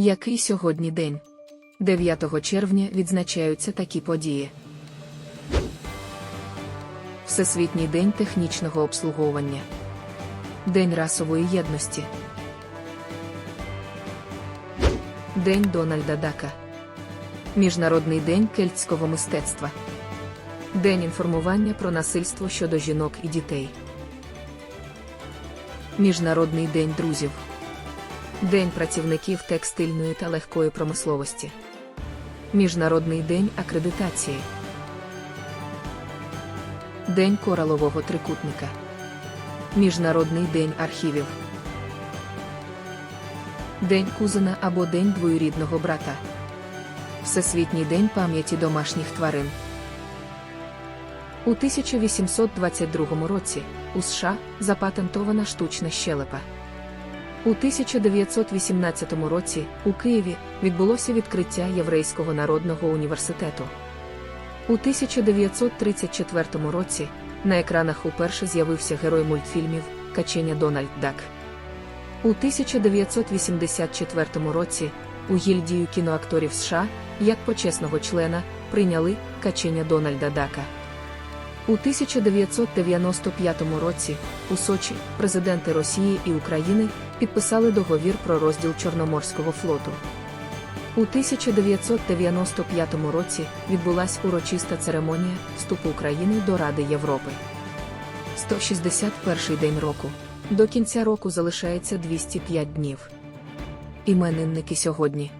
Який сьогодні день? 9 червня відзначаються такі події. Всесвітній день технічного обслуговування. День расової єдності. День Дональда Дака. Міжнародний день кельтського мистецтва. День інформування про насильство щодо жінок і дітей. Міжнародний день друзів. День працівників текстильної та легкої промисловості. Міжнародний день акредитації. День коралового трикутника. Міжнародний день архівів. День кузена або День двоюрідного брата. Всесвітній день пам'яті домашніх тварин. У 1822 році у США запатентована штучна щелепа. У 1918 році у Києві відбулося відкриття Єврейського народного університету. У 1934 році на екранах уперше з'явився герой мультфільмів Каченя Дональд Дак. У 1984 році у гільдію кіноакторів США як почесного члена прийняли Каченя Дональда Дака. У 1995 році у Сочі президенти Росії і України підписали договір про розділ Чорноморського флоту. У 1995 році відбулася урочиста церемонія вступу України до Ради Європи. 161 день року. До кінця року залишається 205 днів. Іменинники сьогодні: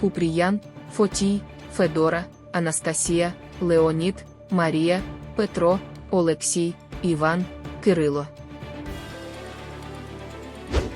Купріян, Фотій, Федора, Анастасія, Леонід, Марія, Петро, Олексій, Іван, Кирило.